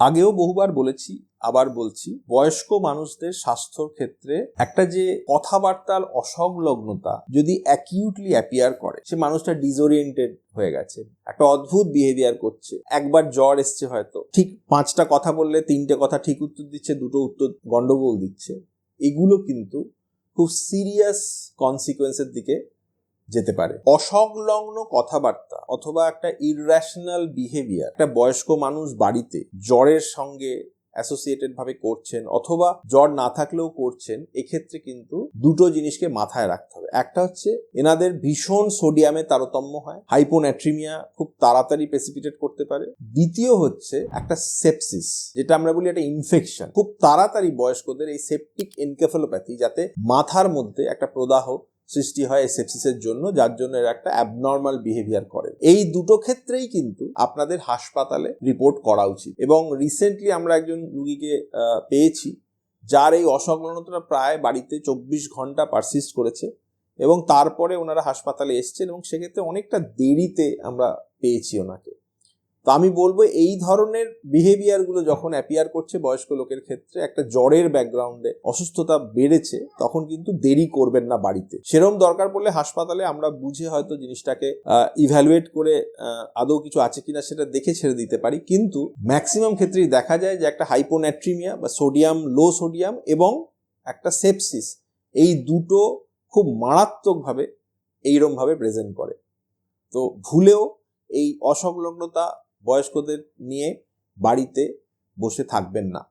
আগেও বহুবার বলেছি, আবার বলছি, বয়স্ক মানুষদের স্বাস্থ্যর ক্ষেত্রে একটা যে কথাবার্তার অসংলগ্নতা যদি অ্যাকিউটলি অ্যাপিয়ার করে, সে মানুষটা ডিসওরিয়েন্টেড হয়ে গেছে, একটা অদ্ভুত বিহেভিয়ার করছে। একবার জ্বর এসছে হয়তো, ঠিক পাঁচটা কথা বললে তিনটে কথা ঠিক উত্তর দিচ্ছে, দুটো উত্তর গন্ডগোল দিচ্ছে। এগুলো কিন্তু খুব সিরিয়াস কনসিকোয়েন্সের দিকে যেতে পারে। অসংলগ্ন কথাবার্তা অথবা একটা ইররেশনাল বিহেভিয়ার একটা বয়স্ক মানুষ বাড়িতে জ্বরের সঙ্গে অ্যাসোসিয়েটেড ভাবে করছেন অথবা জ্বর না থাকলেও করছেন, এক্ষেত্রে কিন্তু দুটো জিনিসকে মাথায় রাখতে হবে। একটা হচ্ছে, এনাদের ভীষণ সোডিয়ামে তারতম্য হয় হাইপোন্যাট্রিমিয়া খুব তাড়াতাড়ি প্রেসিপিটেট করতে পারে। দ্বিতীয় হচ্ছে, একটা সেপসিস যেটা আমরা বলি একটা ইনফেকশন খুব তাড়াতাড়ি বয়স্কদের এই সেপটিক এনকেফেলোপ্যাথি যাতে মাথার মধ্যে একটা প্রদাহ সৃষ্টি হয় এই সেপসিসের জন্য, যার জন্য এরা একটা অ্যাবনর্মাল বিহেভিয়ার করে। এই দুটো ক্ষেত্রেই কিন্তু আপনাদের হাসপাতালে রিপোর্ট করা উচিত। এবং রিসেন্টলি আমরা একজন রুগীকে পেয়েছি, যার এই অসংলগ্নতা প্রায় বাড়িতে চব্বিশ ঘণ্টা পারসিস্ট করেছে এবং তারপরে ওনারা হাসপাতালে এসছেন এবং সেক্ষেত্রে অনেকটা দেরিতে আমরা পেয়েছি ওনাকে। তো আমি বলব এই ধরনের বিহেভিয়ারগুলো যখন অ্যাপিয়ার করছে বয়স্ক লোকের ক্ষেত্রে, একটা জ্বরের ব্যাকগ্রাউন্ডে অসুস্থতা বেড়েছে, তখন কিন্তু দেরি করবেন না বাড়িতে। সেরম দরকার পড়লে হাসপাতালে আমরা বুঝে হয়তো জিনিসটাকে ইভ্যালুয়েট করে আদৌ কিছু আছে কিনা সেটা দেখে ছেড়ে দিতে পারি। কিন্তু ম্যাক্সিমাম ক্ষেত্রেই দেখা যায় যে একটা হাইপোন্যাট্রিমিয়া বা সোডিয়াম লো সোডিয়াম এবং একটা সেপসিস এই দুটো খুব মারাত্মকভাবে এইরমভাবে প্রেজেন্ট করে। তো ভুলেও এই অসংলগ্নতা বয়স্কদের নিয়ে বাড়িতে বসে থাকবেন না।